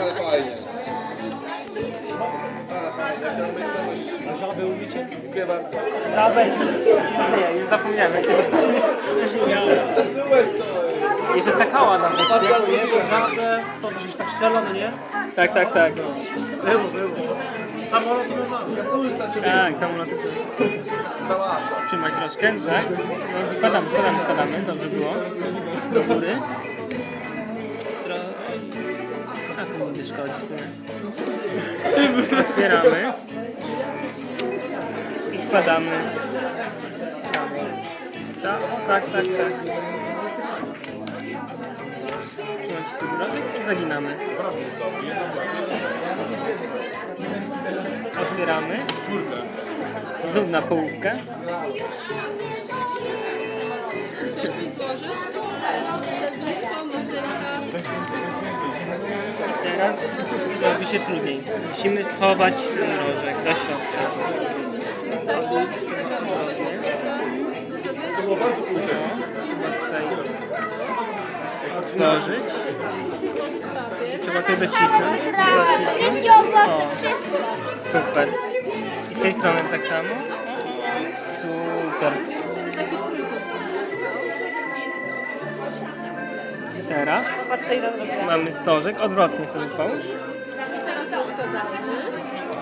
Ale fajnie. A żabę umiecie? Dziękuję bardzo. Żabę. Nie, już zapomniałem. Jeszcze skakała nam. Patrz, jak zrobiłem. Żabę, to przecież tak strzela, no nie? Tak, tak, tak. Było, było. Samolot normalny. Tak, samoloty to Sałata. trzymać troszkę, tak? No, składamy, składamy, składamy, dobrze było. Do góry. A to nic nie szkodzi. Otwieramy. I składamy. Za, o, tak, tak, tak. Trzymać tu górę i zaginamy. Otwieramy. Znów na połówkę. motylka. Teraz robi się trudniej. Musimy schować ten rożek do środka. To było bardzo tutaj otworzyć. Trzeba docisnąć. Docisnąć. Wszystkie owoce, wszystko. Super. I z tej strony tak samo. Super. I teraz Patrz co mamy stożek. Odwrotnie sobie połóż.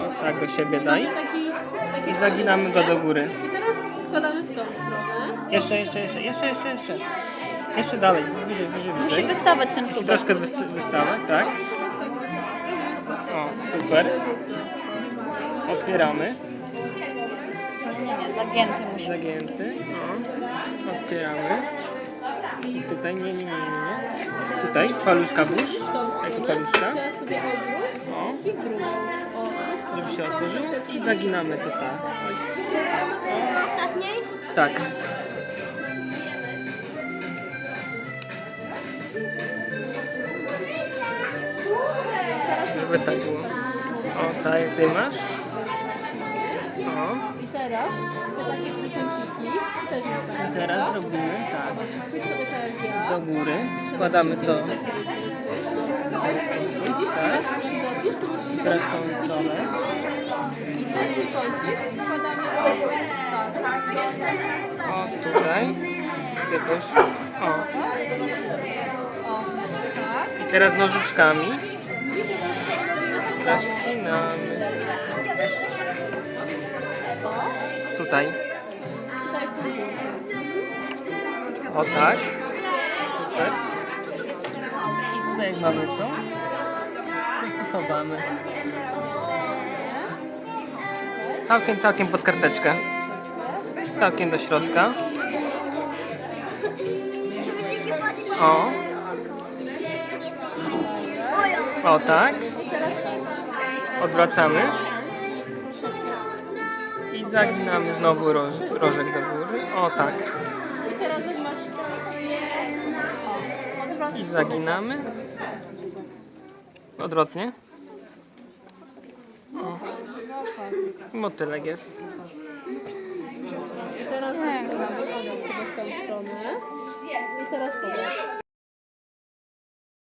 O, tak do siebie daj. Taki, I zaginamy go do góry. I teraz składamy w tą stronę. Jeszcze, jeszcze, jeszcze, jeszcze, jeszcze, jeszcze. Jeszcze dalej, wyżej, wyżej, Musi wyżej. wystawać ten czubek. Troszkę wys- wystawać, tak? O, super. Otwieramy. Nie, nie, zagięty musi. Zagięty. O. Otwieramy. I tutaj, nie, nie, nie, nie, nie. Tutaj, paluszka włóż. Jako paluszka. O, i w drugą. O, żeby się otworzył. I zaginamy to tak. Ostatniej? Tak. Żeby tak było. O, tak, ty masz. O, I teraz te takie trójkąciki też jest tak. teraz robimy tak. Sobie tak jak ja. Do góry. Składamy to Widzisz, tak. jak to musisz Teraz tą stronę. I ten trójkącik wkładamy tak. O, tutaj. Jakoś. O. O, tak. I teraz nożyczkami zaścinamy. Tutaj. O tak. Super. I tutaj jak mamy to, po prostu chowamy. Całkiem, całkiem pod karteczkę. Całkiem do środka. O. O tak. Odwracamy. I zaginamy znowu roż, rożek do góry. O tak. I zaginamy. Odwrotnie. O. Motylek jest. I teraz w tą stronę. I teraz powrót.